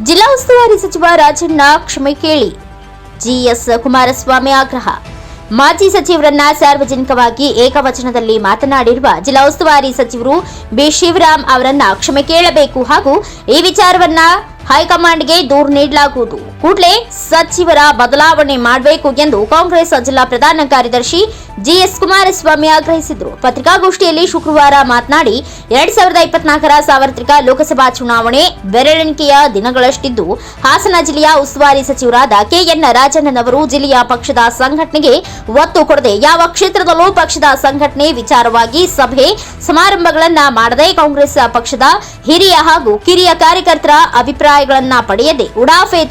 ಜಿಲ್ಲಾ ಉಸ್ತುವಾರಿ ಸಚಿವ ರಾಜಣ್ಣ ಕ್ಷಮೆ ಕೇಳಿ. ಜಿಎಸ್ ಕುಮಾರಸ್ವಾಮಿ ಆಗ್ರಹ. ಮಾಜಿ ಸಚಿವರನ್ನ ಸಾರ್ವಜನಿಕವಾಗಿ ಏಕವಚನದಲ್ಲಿ ಮಾತನಾಡಿರುವ ಜಿಲ್ಲಾ ಉಸ್ತುವಾರಿ ಸಚಿವರು ಬಿ ಶಿವರಾಮ್ ಅವರನ್ನ ಕ್ಷಮೆ ಕೇಳಬೇಕು ಹಾಗೂ ಈ ವಿಚಾರವನ್ನ ಹೈಕಮಾಂಡ್ಗೆ ದೂರು ನೀಡಲಾಗುವುದು. ಕೂಡಲೇ ಸಚಿವರ ಬದಲಾವಣೆ ಮಾಡಬೇಕು ಎಂದು ಕಾಂಗ್ರೆಸ್ ಜಿಲ್ಲಾ ಪ್ರಧಾನ ಕಾರ್ಯದರ್ಶಿ ಜಿಎಸ್ ಕುಮಾರಸ್ವಾಮಿ ಆಗ್ರಹಿಸಿದರು. ಪತ್ರಿಕಾಗೋಷ್ಠಿಯಲ್ಲಿ ಶುಕ್ರವಾರ ಮಾತನಾಡಿ, ಎರಡ್ ಸಾವಿರದ ಇಪ್ಪತ್ನಾಲ್ಕರ ಸಾರ್ವತ್ರಿಕ ಲೋಕಸಭಾ ಚುನಾವಣೆ ಬೆರಳೆಣಿಕೆಯ ದಿನಗಳಷ್ಟಿದ್ದು, ಹಾಸನ ಜಿಲ್ಲೆಯ ಉಸ್ತುವಾರಿ ಸಚಿವರಾದ ಕೆಎನ್ ರಾಜಣ್ಣನವರು ಜಿಲ್ಲೆಯ ಪಕ್ಷದ ಸಂಘಟನೆಗೆ ಒತ್ತು ಕೊಡದೆ ಯಾವ ಕ್ಷೇತ್ರದಲ್ಲೂ ಪಕ್ಷದ ಸಂಘಟನೆ ವಿಚಾರವಾಗಿ ಸಭೆ ಸಮಾರಂಭಗಳನ್ನ ಮಾಡದೆ ಕಾಂಗ್ರೆಸ್ ಪಕ್ಷದ ಹಿರಿಯ ಹಾಗೂ ಕಿರಿಯ ಕಾರ್ಯಕರ್ತರ ಅಭಿಪ್ರಾಯಗಳನ್ನ ಪಡೆಯದೆ ಉಡಾಫೆ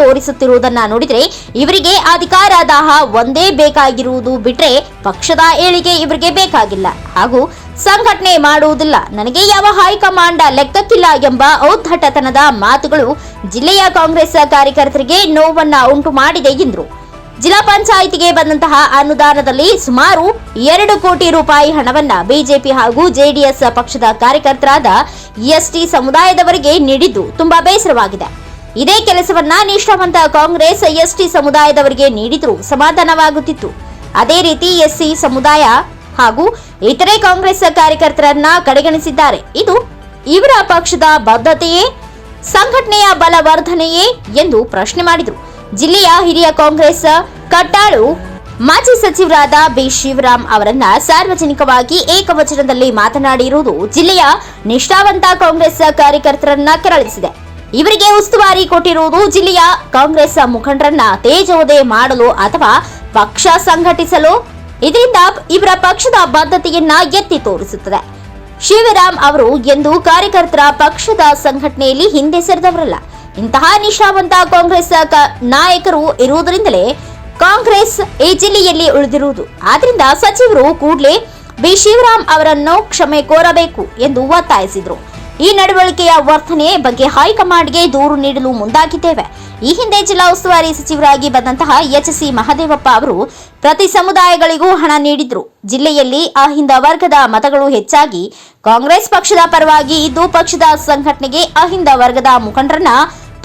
ತೋರಿಸುತ್ತಿರುವುದನ್ನ ನೋಡಿದ್ರೆ ಇವರಿಗೆ ಅಧಿಕಾರ ದಾಹ ಒಂದೇ ಬೇಕಾಗಿರುವುದು ಬಿಟ್ರೆ ಪಕ್ಷದ ಏಳಿಗೆ ಇವರಿಗೆ ಬೇಕಾಗಿಲ್ಲ. ಹಾಗೂ ಸಂಘಟನೆ ಮಾಡುವುದಿಲ್ಲ. ನನಗೆ ಯಾವ ಹೈಕಮಾಂಡ್ ಲೆಕ್ಕಕ್ಕಿಲ್ಲ ಎಂಬ ಔದ್ಧಟತನದ ಮಾತುಗಳು ಜಿಲ್ಲೆಯ ಕಾಂಗ್ರೆಸ್ ಕಾರ್ಯಕರ್ತರಿಗೆ ನೋವನ್ನ ಉಂಟು ಮಾಡಿದೆ ಎಂದರು. ಜಿಲ್ಲಾ ಪಂಚಾಯಿತಿಗೆ ಬಂದಂತಹ ಅನುದಾನದಲ್ಲಿ ಸುಮಾರು ಎರಡು ಕೋಟಿ ರೂಪಾಯಿ ಹಣವನ್ನ ಬಿಜೆಪಿ ಹಾಗೂ ಜೆಡಿಎಸ್ ಪಕ್ಷದ ಕಾರ್ಯಕರ್ತರಾದ ಎಸ್ಟಿ ಸಮುದಾಯದವರಿಗೆ ನೀಡಿದ್ದು ತುಂಬಾ ಬೇಸರವಾಗಿದೆ. ಇದೇ ಕೆಲಸವನ್ನ ನಿಷ್ಠಾವಂತ ಕಾಂಗ್ರೆಸ್, ಎಸ್ಟಿ ಸಮುದಾಯದವರಿಗೆ ನೀಡಿದ್ರೂ ಸಮಾಧಾನವಾಗುತ್ತಿತ್ತು. ಅದೇ ರೀತಿ ಎಸ್ಸಿ ಸಮುದಾಯ ಹಾಗೂ ಇತರೆ ಕಾಂಗ್ರೆಸ್ ಕಾರ್ಯಕರ್ತರನ್ನ ಕಡೆಗಣಿಸಿದ್ದಾರೆ. ಇದು ಇವರ ಪಕ್ಷದ ಬದ್ಧತೆಯೇ, ಸಂಘಟನೆಯ ಬಲವರ್ಧನೆಯೇ ಎಂದು ಪ್ರಶ್ನೆ ಮಾಡಿದರು. ಜಿಲ್ಲೆಯ ಹಿರಿಯ ಕಾಂಗ್ರೆಸ್ ಕಟ್ಟಾಳು ಮಾಜಿ ಸಚಿವರಾದ ಬಿ. ಶಿವರಾಮ್ ಅವರನ್ನ ಸಾರ್ವಜನಿಕವಾಗಿ ಏಕವಚನದಲ್ಲಿ ಮಾತನಾಡಿರುವುದು ಜಿಲ್ಲೆಯ ನಿಷ್ಠಾವಂತ ಕಾಂಗ್ರೆಸ್ ಕಾರ್ಯಕರ್ತರನ್ನ ಕೆರಳಿಸಿದೆ. ಇವರಿಗೆ ಉಸ್ತುವಾರಿ ಕೊಟ್ಟಿರುವುದು ಜಿಲ್ಲೆಯ ಕಾಂಗ್ರೆಸ್ ಮುಖಂಡರನ್ನ ತೇಜೋದೆ ಮಾಡಲು ಅಥವಾ ಪಕ್ಷ ಸಂಘಟಿಸಲು. ಇದರಿಂದ ಇವರ ಪಕ್ಷದ ಬದ್ಧತೆಯನ್ನ ಎತ್ತಿ ತೋರಿಸುತ್ತದೆ. ಶಿವರಾಮ್ ಅವರು ಎಂದು ಕಾರ್ಯಕರ್ತರ ಪಕ್ಷದ ಸಂಘಟನೆಯಲ್ಲಿ ಹಿಂದೆ ಸರಿದವರಲ್ಲ. ಇಂತಹ ನಿಷ್ಠಾವಂತ ಕಾಂಗ್ರೆಸ್ ನಾಯಕರು ಇರುವುದರಿಂದಲೇ ಕಾಂಗ್ರೆಸ್ ಈ ಜಿಲ್ಲೆಯಲ್ಲಿ ಉಳಿದಿರುವುದು. ಆದ್ರಿಂದ ಸಚಿವರು ಕೂಡಲೇ ಬಿ. ಶಿವರಾಮ್ ಅವರನ್ನು ಕ್ಷಮೆ ಕೋರಬೇಕು ಎಂದು ಒತ್ತಾಯಿಸಿದರು. ಈ ನಡವಳಿಕೆಯ ವರ್ತನೆ ಬಗ್ಗೆ ಹೈಕಮಾಂಡ್ಗೆ ದೂರು ನೀಡಲು ಮುಂದಾಗಿದ್ದೇವೆ. ಈ ಹಿಂದೆ ಜಿಲ್ಲಾ ಉಸ್ತುವಾರಿ ಸಚಿವರಾಗಿ ಬಂದಂತಹ ಎಚ್ ಸಿ ಮಹದೇವಪ್ಪ ಅವರು ಪ್ರತಿ ಸಮುದಾಯಗಳಿಗೂ ಹಣ ನೀಡಿದ್ರು. ಜಿಲ್ಲೆಯಲ್ಲಿ ಅಹಿಂದ ವರ್ಗದ ಮತಗಳು ಹೆಚ್ಚಾಗಿ ಕಾಂಗ್ರೆಸ್ ಪಕ್ಷದ ಪರವಾಗಿ ಇದ್ದು ಪಕ್ಷದ ಸಂಘಟನೆಗೆ ಅಹಿಂದ ವರ್ಗದ ಮುಖಂಡರನ್ನ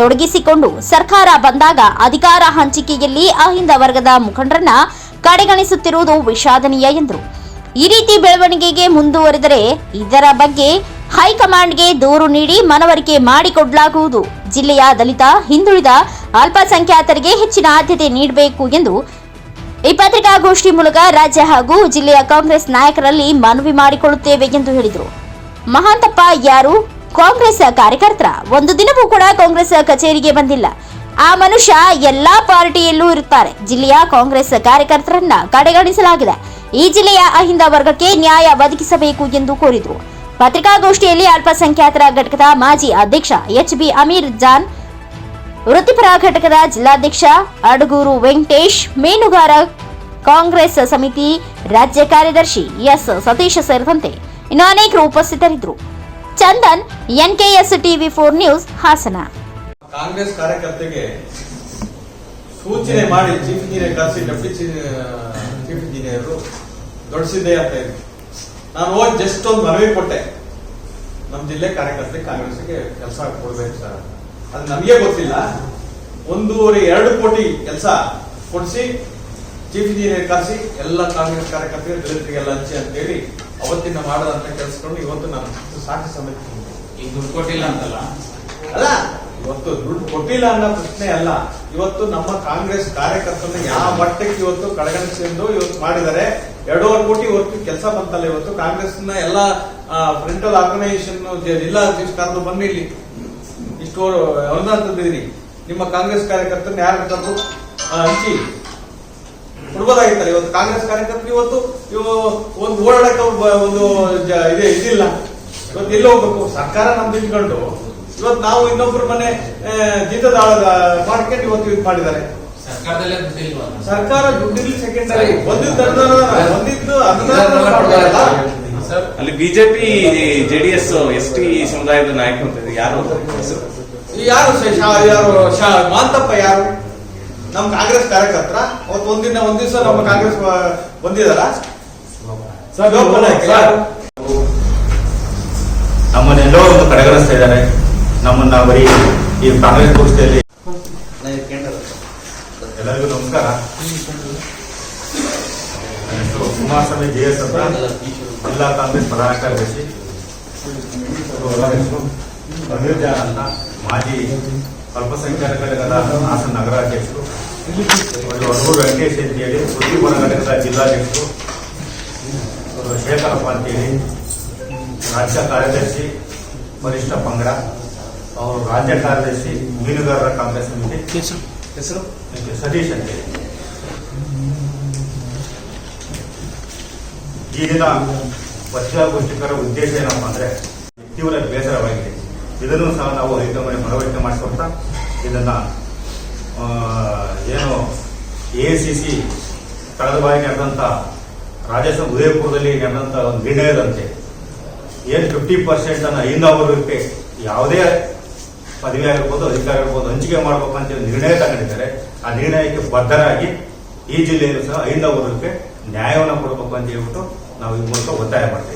ತೊಡಗಿಸಿಕೊಂಡು ಸರ್ಕಾರ ಬಂದಾಗ ಅಧಿಕಾರ ಹಂಚಿಕೆಯಲ್ಲಿ ಅಹಿಂದ ವರ್ಗದ ಮುಖಂಡರನ್ನ ಕಡೆಗಣಿಸುತ್ತಿರುವುದು ವಿಷಾದನೀಯ ಎಂದರು. ಈ ರೀತಿ ಬೆಳವಣಿಗೆಗೆ ಮುಂದುವರೆದರೆ ಇದರ ಬಗ್ಗೆ ಹೈಕಮಾಂಡ್ಗೆ ದೂರು ನೀಡಿ ಮನವರಿಕೆ ಮಾಡಿಕೊಡಲಾಗುವುದು. ಜಿಲ್ಲೆಯ ದಲಿತ, ಹಿಂದುಳಿದ ಅಲ್ಪಸಂಖ್ಯಾತರಿಗೆ ಹೆಚ್ಚಿನ ಆದ್ಯತೆ ನೀಡಬೇಕು ಎಂದು ಈ ಪತ್ರಿಕಾಗೋಷ್ಠಿ ಮೂಲಕ ರಾಜ್ಯ ಹಾಗೂ ಜಿಲ್ಲೆಯ ಕಾಂಗ್ರೆಸ್ ನಾಯಕರಲ್ಲಿ ಮನವಿ ಮಾಡಿಕೊಳ್ಳುತ್ತೇವೆ ಎಂದು ಹೇಳಿದರು. ಮಹಾಂತಪ್ಪ ಯಾರು? ಕಾಂಗ್ರೆಸ್ ಕಾರ್ಯಕರ್ತರ? ಒಂದು ದಿನವೂ ಕೂಡ ಕಾಂಗ್ರೆಸ್ ಕಚೇರಿಗೆ ಬಂದಿಲ್ಲ. ಆ ಮನುಷ್ಯ ಎಲ್ಲಾ ಪಾರ್ಟಿಯಲ್ಲೂ ಇರುತ್ತಾರೆ. ಜಿಲ್ಲೆಯ ಕಾಂಗ್ರೆಸ್ ಕಾರ್ಯಕರ್ತರನ್ನ ಕಡೆಗಣಿಸಲಾಗಿದೆ. ಈ ಜಿಲ್ಲೆಯ ಅಹಿಂದ ವರ್ಗಕ್ಕೆ ನ್ಯಾಯ ಒದಗಿಸಬೇಕು ಎಂದು ಕೋರಿದರು. ಪತ್ರಿಕಾಗೋಷ್ಠಿಯಲ್ಲಿ ಅಲ್ಪಸಂಖ್ಯಾತರ ಘಟಕದ ಮಾಜಿ ಅಧ್ಯಕ್ಷ ಎಚ್ ಬಿ ಅಮೀರ್ ಜಾನ್, ವೃತ್ತಿಪರ ಘಟಕದ ಜಿಲ್ಲಾಧ್ಯಕ್ಷ ಅಡಗೂರು ವೆಂಕಟೇಶ್, ಮೀನುಗಾರ ಕಾಂಗ್ರೆಸ್ ಸಮಿತಿ ರಾಜ್ಯ ಕಾರ್ಯದರ್ಶಿ ಎಸ್ ಸತೀಶ್ ಸೇರಿದಂತೆ ಇನ್ನು ಅನೇಕರು ಉಪಸ್ಥಿತರಿದ್ದರು. Chandan, NKS TV four news, Hassan. Congress ಕಾರ್ಯಕರ್ತೆಗೆ ಸೂಚನೆ ಮಾಡಿ ಚೀಫ್ ಇಂಜಿನಿಯರ್, ಕರೆಸಿ ಡೆಪ್ಯೂಟಿ ಚೀಫ್ ಇಂಜಿನಿಯರ್ ದೊಡ್ಡಸಿದ್ದೆ ಅಂತ ನಾನು ಹೋಗಿ ಜಸ್ಟ್ ಒಂದು ಮನವಿ ಕೊಟ್ಟೆ. ನಮ್ಮ ಜಿಲ್ಲೆ ಕಾರ್ಯಕರ್ತರಿಗೆ ಕಾಂಗ್ರೆಸ್ಗೆ ಕೆಲಸ ಕೊಡ್ಬೇಕು ಸರ್ ಅದು ನಮಗೆ ಗೊತ್ತಿಲ್ಲ. ಒಂದೂವರೆ ಎರಡು ಕೋಟಿ ಕೆಲಸ ಕೊಡಿಸಿ ಚೀಫ್ ಇಂಜಿನಿಯರ್ ಕರೆಸಿ ಎಲ್ಲ ಕಾಂಗ್ರೆಸ್ ಕಾರ್ಯಕರ್ತರಿಗೆ ದಲಿತರಿಗೆಲ್ಲ ಹಂಚಿ ಅಂತೇಳಿ ಅವತ್ತಿನ ಮಾಡದಂತ ಕೆಲಸಕೊಂಡು ಇವತ್ತು ನಾನು ಸಾಕ್ಷಿ ಸಮೇತ ಈಗ ದುಡ್ಡು ಕೊಟ್ಟಿಲ್ಲ ಅಂತಲ್ಲ? ಅಲ್ಲ ಇವತ್ತು ದುಡ್ಡು ಕೊಟ್ಟಿಲ್ಲ ಅನ್ನೋ ಪ್ರಶ್ನೆ ಅಲ್ಲ. ಇವತ್ತು ನಮ್ಮ ಕಾಂಗ್ರೆಸ್ ಕಾರ್ಯಕರ್ತರನ್ನ ಯಾವ ಮಟ್ಟಕ್ಕೆ ಇವತ್ತು ಕಡೆಗಣಿಸಿದ್ದು ಇವತ್ತು ಮಾಡಿದ್ದಾರೆ. ಎರಡೂವರೆ ಕೋಟಿ ಇವತ್ತು ಕೆಲಸ ಬಂತಲ್ಲ ಇವತ್ತು. ಕಾಂಗ್ರೆಸ್ನ ಎಲ್ಲ ಫ್ರಂಟಲ್ ಆರ್ಗನೈಸೇಷನ್ ಜಿಲ್ಲಾ ಅಧ್ಯಕ್ಷ ಬನ್ನಿ ಇಲ್ಲಿ. ಇಷ್ಟು ಅನುದಾನ ತಂದಿದ್ದೀನಿ ನಿಮ್ಮ ಕಾಂಗ್ರೆಸ್ ಕಾರ್ಯಕರ್ತರನ್ನ ಯಾರು ಕರೆದು ಹಂಚಿ ಕೊಡ್ಬೋದಾಗಿತ್ತಲ್ಲ ಇವತ್ತು ಕಾಂಗ್ರೆಸ್ ಕಾರ್ಯಕರ್ತರು ಇವತ್ತು? ಇವು ಒಂದು ಓಡಾಡಕ್ಕೆ ಒಂದು ಇದಿಲ್ಲ. ಇವತ್ತು ಎಲ್ಲಿ ಹೋಗ್ಬೇಕು. ಸರ್ಕಾರ ನಮ್ದು ಇಟ್ಕೊಂಡು ಇವತ್ತು ನಾವು ಇನ್ನೊಬ್ರ ಮನೆ ಮಾರ್ಕೆಟ್ ಮಾಡ್ಕೊಂಡು ಇವತ್ತು ಇದು ಮಾಡಿದ್ದಾರೆ. ಸರ್ಕಾರ ದುಡ್ಡಿಲ್ಲ ಸೆಕೆಂಡರಿ ಸರ್. ಅಲ್ಲಿ ಬಿಜೆಪಿ ಜೆಡಿಎಸ್ ಎಸ್ ಟಿ ಸಮುದಾಯದ ನಾಯಕ ಅಂತ. ಯಾರು ಹೆಸರು? ಯಾರು ಶಾ- ಯಾರು ಶಾ- ಮಾಂತಪ್ಪ ಯಾರು? ನಮ್ ಕಾಂಗ್ರೆಸ್ ಕಾರ್ಯಕರ್ತರ. ಅವತ್ತು ಒಂದಿನ ಒಂದ್ ದಿವಸ ನಮ್ಮ ಕಾಂಗ್ರೆಸ್ ಬಂದಿದಾರ? ನಮ್ಮನ್ನೆಲ್ಲೋ ಒಂದು ಕಡೆಗಣಿಸ್ತಾ ಇದ್ದಾರೆ. ನಮ್ಮನ್ನ ಬರೀ ಈ ಕಾಂಗ್ರೆಸ್ ಗೋಷ್ಠಿಯಲ್ಲಿ ಎಲ್ಲರಿಗೂ ನಮಸ್ಕಾರ. ನನ್ನ ಹೆಸರು ಕುಮಾರಸ್ವಾಮಿ ಜೆ ಎಸ್ ಅಂತ. ಜಿಲ್ಲಾ ಕಾಂಗ್ರೆಸ್ ಪ್ರಧಾನ ಕಾರ್ಯದರ್ಶಿ. ಇವರು ಅವರ ಹೆಸರು ಅಮೀರ್ ಅಂತ. ಮಾಜಿ ಅಲ್ಪಸಂಖ್ಯಾತ ಘಟಕದ ಹಾಸನ ನಗರಾಧ್ಯಕ್ಷರು. ಹೊರಗೂರು ವೆಂಕಟೇಶ್ ಅಂತೇಳಿ ವೃತ್ತಿಪರ ಘಟಕದ ಜಿಲ್ಲಾಧ್ಯಕ್ಷರು. ಶೇಖರಪ್ಪ ಅಂತೇಳಿ ರಾಜ್ಯ ಕಾರ್ಯದರ್ಶಿ ವರಿಷ್ಠ ಪಂಗಡ. ಅವರು ರಾಜ್ಯ ಕಾರ್ಯದರ್ಶಿ ಮೀನುಗಾರರ ಕಾಂಗ್ರೆಸ್ ಸಮಿತಿ ಹೆಸರು ಸತೀಶ್ ಅಂತ ಈ ದಿನ ಪತ್ರಿಕಾಗೋಷ್ಠಿಕರ ಉದ್ದೇಶ ಏನಪ್ಪ ಅಂದ್ರೆ ತೀವ್ರ ಬೇಸರವಾಗಿದೆ. ಇದನ್ನು ಸಹ ನಾವು ಹೈಕಮಾಂಡ್ ಮನವರಿಕೆ ಮಾಡಿಕೊಡ್ತಾ ಇದನ್ನ ಏನು ಎ ಸಿ ಸಿ ಕಳೆದ ಬಾರಿ ನಡೆದಂತ ರಾಜಸ್ಥಾನ ಉದಯಪುರದಲ್ಲಿ ನಡೆದಂತ ಒಂದು ನಿರ್ಣಯದಂತೆ. ಏನು ಫಿಫ್ಟಿ ಪರ್ಸೆಂಟ್ ಅನ್ನ ಐದು ವರ್ಗಕ್ಕೆ ಯಾವುದೇ ಪದವಿ ಆಗಿರ್ಬೋದು, ಅಧಿಕಾರ ಇರ್ಬೋದು ಹಂಚಿಕೆ ಮಾಡಬೇಕು ಅಂತ ನಿರ್ಣಯ ತಗೊಂಡಿದ್ದಾರೆ. ಆ ನಿರ್ಣಯಕ್ಕೆ ಬದ್ಧರಾಗಿ ಈ ಜಿಲ್ಲೆಯಲ್ಲೂ ಸಹ ಐದನೇ ವರ್ಗಕ್ಕೆ ನ್ಯಾಯವನ್ನು ಕೊಡಬೇಕು ಅಂತ ಹೇಳ್ಬಿಟ್ಟು ನಾವು ಈ ಮೂಲಕ ಒತ್ತಾಯ ಮಾಡ್ತಾ ಇದ್ದೀವಿ